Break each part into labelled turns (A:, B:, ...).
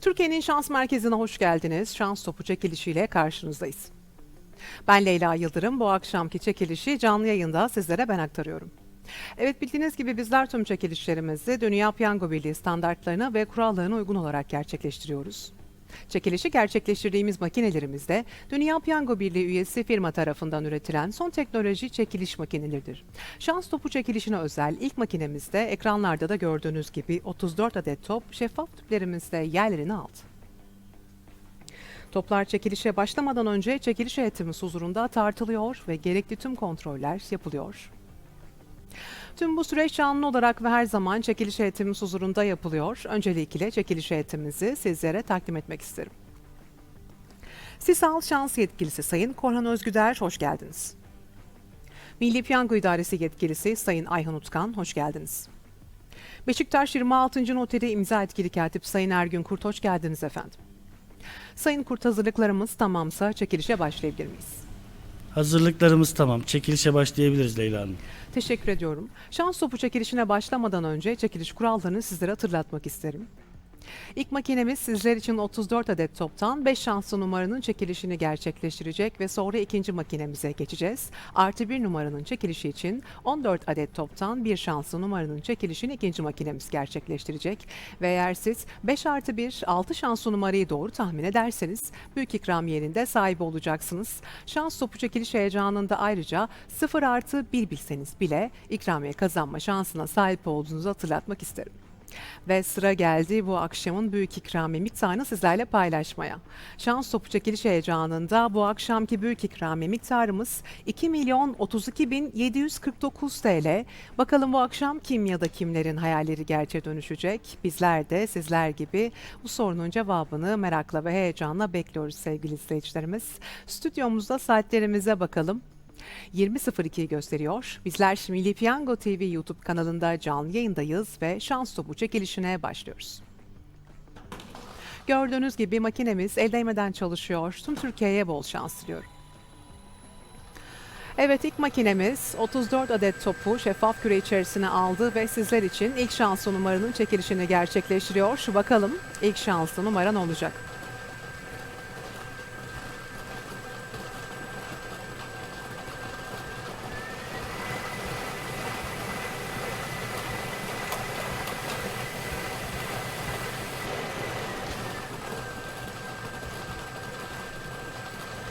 A: Türkiye'nin şans merkezine hoş geldiniz. Şans topu çekilişiyle karşınızdayız. Ben Leyla Yıldırım. Bu akşamki çekilişi canlı yayında sizlere ben aktarıyorum. Evet bildiğiniz gibi bizler tüm çekilişlerimizi Dünya Piyango Birliği standartlarına ve kurallarına uygun olarak gerçekleştiriyoruz. Çekilişi gerçekleştirdiğimiz makinelerimizde Dünya Piyango Birliği üyesi firma tarafından üretilen son teknoloji çekiliş makineleridir. Şans topu çekilişine özel ilk makinemizde ekranlarda da gördüğünüz gibi 34 adet top şeffaf tüplerimizde yerlerini aldı. Toplar çekilişe başlamadan önce çekiliş heyetimiz huzurunda tartılıyor ve gerekli tüm kontroller yapılıyor. Tüm bu süreç canlı olarak ve her zaman çekiliş heyetimiz huzurunda yapılıyor. Öncelikle çekiliş heyetimizi sizlere takdim etmek isterim. Sisal Şans Yetkilisi Sayın Korhan Özgüder, hoş geldiniz. Milli Piyango İdaresi Yetkilisi Sayın Ayhan Utkan, hoş geldiniz. Beşiktaş 26. Noteri imza etkili katip Sayın Ergün Kurt, hoş geldiniz efendim. Sayın Kurt hazırlıklarımız tamamsa çekilişe başlayabilir miyiz?
B: Hazırlıklarımız tamam. Çekilişe başlayabiliriz Leyla Hanım.
A: Teşekkür ediyorum. Şans topu çekilişine başlamadan önce çekiliş kurallarını sizlere hatırlatmak isterim. İlk makinemiz sizler için 34 adet toptan 5 şanslı numaranın çekilişini gerçekleştirecek ve sonra ikinci makinemize geçeceğiz. Artı bir numaranın çekilişi için 14 adet toptan bir şanslı numaranın çekilişini ikinci makinemiz gerçekleştirecek. Ve eğer siz 5 artı 1 6 şanslı numarayı doğru tahmin ederseniz büyük ikramiyenin sahibi olacaksınız. Şans topu çekiliş heyecanında ayrıca 0 artı 1 bilseniz bile ikramiye kazanma şansına sahip olduğunuzu hatırlatmak isterim. Ve sıra geldi bu akşamın büyük ikramiye miktarını sizlerle paylaşmaya. Şans topu çekiliş heyecanında bu akşamki büyük ikramiye miktarımız 2 milyon 32 bin 749 TL. Bakalım bu akşam kim ya da kimlerin hayalleri gerçeğe dönüşecek? Bizler de sizler gibi bu sorunun cevabını merakla ve heyecanla bekliyoruz sevgili izleyicilerimiz. Stüdyomuzda saatlerimize bakalım. 20.02'yi gösteriyor. Bizler Milli Piyango TV YouTube kanalında canlı yayındayız ve şans topu çekilişine başlıyoruz. Gördüğünüz gibi makinemiz el değmeden çalışıyor. Tüm Türkiye'ye bol şans diliyorum. Evet ilk makinemiz 34 adet topu şeffaf küre içerisine aldı ve sizler için ilk şanslı numaranın çekilişini gerçekleştiriyor. Şu bakalım ilk şanslı numara ne olacak?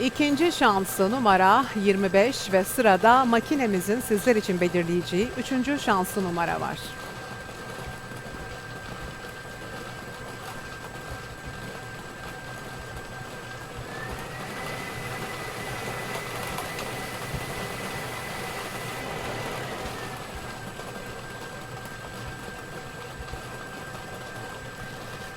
A: İkinci şanslı numara 25 ve sırada makinemizin sizler için belirleyeceği üçüncü şanslı numara var.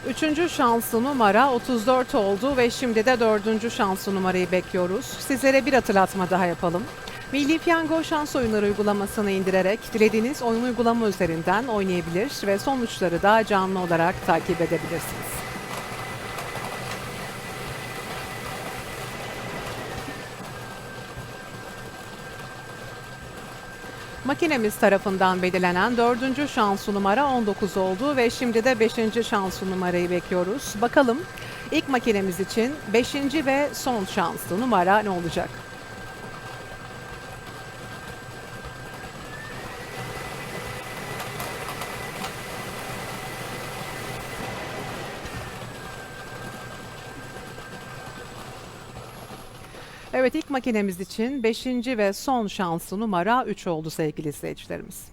A: Üçüncü şanslı numara 34 oldu ve şimdi de dördüncü şanslı numarayı bekliyoruz. Sizlere bir hatırlatma daha yapalım. Milli Piyango şans oyunları uygulamasını indirerek dilediğiniz oyun uygulama üzerinden oynayabilir ve sonuçları da canlı olarak takip edebilirsiniz. Makinemiz tarafından belirlenen dördüncü şanslı numara 19 oldu ve şimdi de beşinci şanslı numarayı bekliyoruz. Bakalım ilk makinemiz için beşinci ve son şanslı numara ne olacak? Evet ilk makinemiz için 5. ve son şanslı numara 3 oldu sevgili izleyicilerimiz.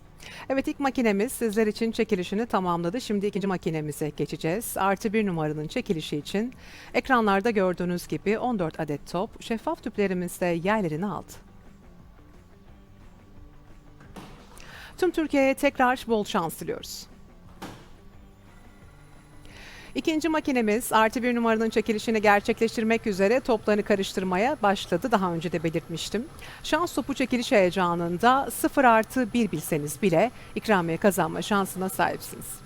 A: Evet ilk makinemiz sizler için çekilişini tamamladı. Şimdi ikinci makinemize geçeceğiz. Artı bir numaranın çekilişi için ekranlarda gördüğünüz gibi 14 adet top şeffaf tüplerimizde yerlerini aldı. Tüm Türkiye'ye tekrar bol şans diliyoruz. İkinci makinemiz artı bir numaranın çekilişini gerçekleştirmek üzere toplarını karıştırmaya başladı. Daha önce de belirtmiştim. Şans topu çekiliş heyecanında 0 artı 1 bilseniz bile ikramiye kazanma şansına sahipsiniz.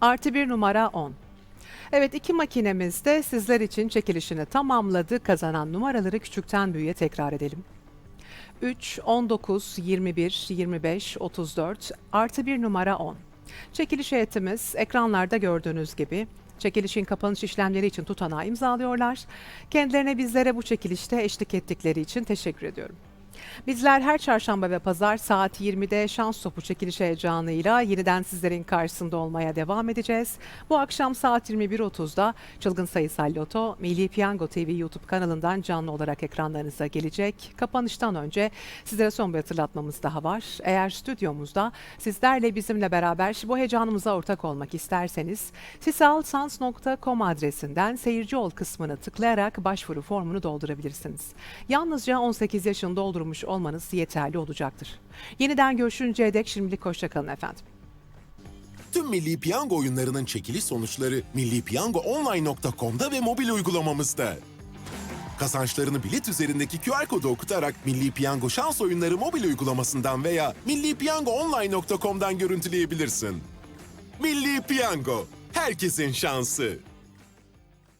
A: Artı bir numara 10. Evet iki makinemiz de sizler için çekilişini tamamladı. Kazanan numaraları küçükten büyüğe tekrar edelim. 3, 19, 21, 25, 34 artı bir numara 10. Çekiliş heyetimiz ekranlarda gördüğünüz gibi çekilişin kapanış işlemleri için tutanağı imzalıyorlar. Kendilerine bizlere bu çekilişte eşlik ettikleri için teşekkür ediyorum. Bizler her çarşamba ve pazar saat 20'de şans topu çekiliş heyecanıyla yeniden sizlerin karşısında olmaya devam edeceğiz. Bu akşam saat 21.30'da Çılgın Sayısal Loto Milli Piyango TV YouTube kanalından canlı olarak ekranlarınıza gelecek. Kapanıştan önce sizlere son bir hatırlatmamız daha var. Eğer stüdyomuzda sizlerle bizimle beraber bu heyecanımıza ortak olmak isterseniz sisalsans.com adresinden seyirci ol kısmını tıklayarak başvuru formunu doldurabilirsiniz. Yalnızca 18 yaşını doldurmuş olmanız yeterli olacaktır. Yeniden görüşünceye dek şimdilik hoşçakalın efendim.
C: Tüm Milli Piyango oyunlarının çekiliş sonuçları millipiyangoonline.com'da ve mobil uygulamamızda. Kazançlarını bilet üzerindeki QR kodu okutarak Milli Piyango şans oyunları mobil uygulamasından veya millipiyangoonline.com'dan görüntüleyebilirsin. Milli Piyango, herkesin şansı.